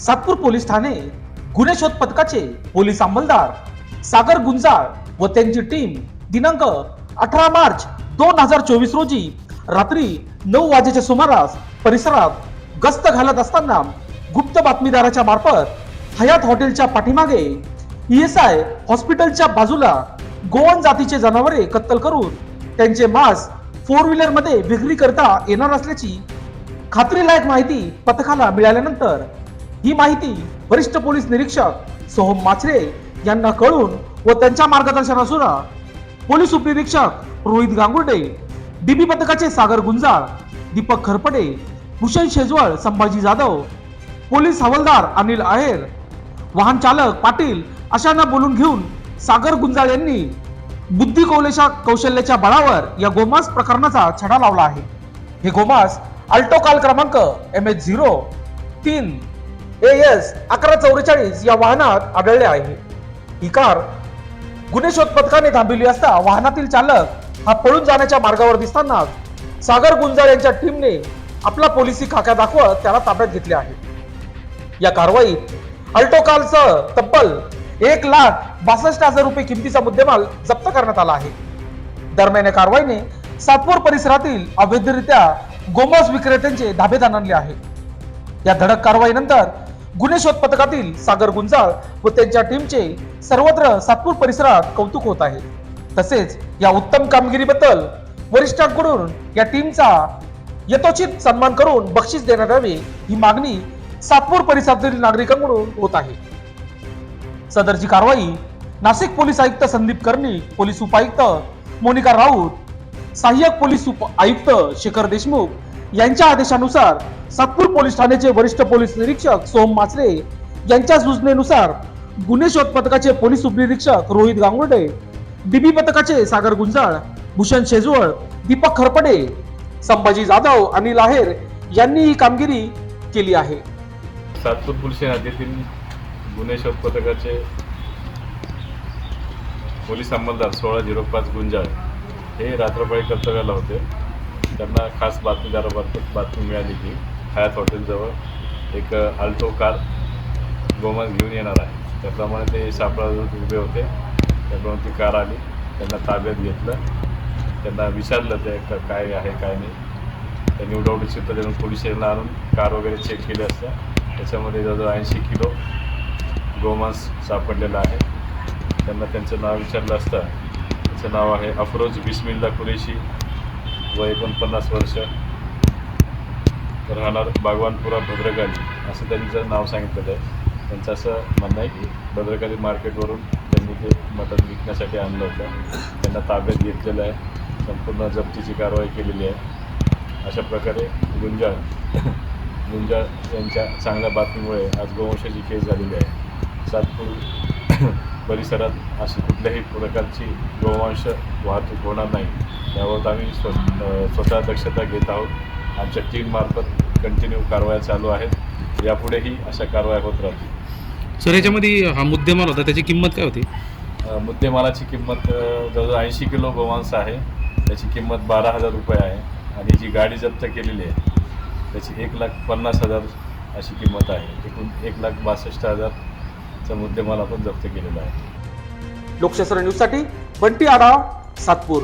Satpur police Thane गुन्हे शोध पथकाचे पोलीस अंमलदार सागर गुंजाळ व त्यांची टीम दिनांक अठरा मार्च दोन हजार चोवीस रोजी रात्री नऊ वाजेच्या सुमारास परिसरात गस्त घालत असताना गुप्त बातमीदाराच्या मार्फत हयात हॉटेलच्या पाठीमागे ईएसआय हॉस्पिटलच्या बाजूला गोवन जातीचे जनावरे कत्तल करून त्यांचे मांस फोर व्हीलरमध्ये विक्री करता येणार असल्याची खात्रीलायक माहिती पथकाला मिळाल्यानंतर ही माहिती वरिष्ठ पोलीस निरीक्षक सोहम माचरे यांना कळून व त्यांच्या मार्गदर्शनानुसार पोलीस उपनिरीक्षक रोहित गांगुर्डे डीबी पथकाचे सागर गुंजाळ दीपक खरपडे भूषण शेजवळ संभाजी जाधव पोलीस हवालदार अनिल आहेर वाहन चालक पाटील अशांना बोलून घेऊन सागर गुंजाळ यांनी बुद्धी कौलेशा कौशल्याच्या बळावर या गोमांस प्रकरणाचा छडा लावला आहे. हे गोमांस अल्टो काल क्रमांक एम एच झिरो तीन ए एस अकरा चौवेचाळीस या वाहनात आढळले आहे. ही कार गुन्हे शोध पथकाने थांबविली असता वाहनातील चालक हा पळून जाण्याच्या मार्गावर दिसताना सागर गुंजाळ यांच्या टीमने आपला पोलिसी खाक्या दाखवत त्याला ताब्यात घेतले आहे. या कारवाईत अल्टो कारसह तब्बल एक लाख बासष्ट हजार रुपये किमतीचा मुद्देमाल जप्त करण्यात आला आहे. दरम्यान या कारवाईने सातपूर परिसरातील अवैधरित्या गोमांस विक्रेत्यांचे धाबे आणले आहे. या धडक कारवाईनंतर गुन्हे शोध पथकातील सागर गुंजाळ व त्यांच्या टीमचे सर्वत्र सातपूर परिसरात कौतुक होत आहे. तसेच या उत्तम कामगिरीबद्दल वरिष्ठांकडून या टीमचा यथोचित सन्मान करून बक्षीस देण्यात यावे ही मागणी सातपूर परिसरातील नागरिकांकडून होत आहे. सदरची कारवाई नाशिक पोलीस आयुक्त संदीप कर्णिक पोलीस उपायुक्त मोनिका राऊत सहाय्यक पोलीस उप आयुक्त शिखर देशमुख यांच्या आदेशानुसार सातपूर पोलीस ठाण्याचे वरिष्ठ पोलीस निरीक्षक सोम माचरे यांच्या सूचनेनुसार गुन्हे शोध पथकाचे पोलीस उपनिरीक्षक रोहित गांगुर्डे डीबी पथकाचे सागर गुंजाळ भूषण शेजवळ दीपक खरपडे संभाजी जाधव अनिल आहेर यांनी ही कामगिरी केली आहे. सातपूर पोलीस हद्दीतील गुन्हे शोध पथकाचे पोलीस अंमलदार सोळा झिरो पाच गुंजाळ हे रात्रपाळी कर्तव्याला होते. त्यांना खास बातमीदारामार्फत बातमी मिळाली की हयात हॉटेलजवळ एक अल्टो कार गोमांस घेऊन येणार आहे. त्याप्रमाणे ते सापळा उभे होते. त्याप्रमाणे ती कार आली. त्यांना ताब्यात घेतलं. त्यांना विचारलं ते काय आहे काय नाही. त्यांनी उडावडी चित्र देऊन पोलीस स्टेशनला आणून कार वगैरे चेक केली असता. त्याच्यामध्ये जवळजवळ ऐंशी किलो गोमांस सापडलेलं आहे. त्यांना त्यांचं नाव विचारलं असता. त्यांचं नाव आहे अफरोज बिस्मिल्ला कुरेशी. व एकोणपन्नास वर्ष. राहणार बागवानपुरा भद्रकाली. असं त्यांचं नाव सांगितलेलं आहे. त्यांचं असं म्हणणं आहे की भद्रकाली मार्केटवरून त्यांनी ते मटण विकण्यासाठी आणलं होतं. त्यांना ताब्यात घेतलेलं आहे. संपूर्ण जप्तीची कारवाई केलेली आहे. अशा प्रकारे गुंजाळ गुंजाळ यांच्या चांगल्या बातमीमुळे आज गोवंशाची केस झालेली आहे. सातपूर परिसरात अशी कुठल्याही प्रकारची गोवंश वाहतूक होणार नाही. याबाबत आम्ही स्व स्वतः दक्षता घेत आहोत. आमच्या टीममार्फत कंटिन्यू कारवाया चालू आहेत. यापुढेही अशा कारवाया होत राहतील. सर याच्यामध्ये हा मुद्देमाल होता. त्याची किंमत काय होती? मुद्देमालाची किंमत जवळजवळ ऐंशी किलो गोमांस आहे. त्याची किंमत बारा हजार रुपये आहे. आणि जी गाडी जप्त केलेली आहे त्याची एक लाख पन्नास हजार अशी किंमत आहे. एकूण एक लाख बासष्ट हजारचा मुद्देमाल आपण जप्त केलेला आहे. लोकशास्त्र न्यूजसाठी बंटी आढाव सातपूर.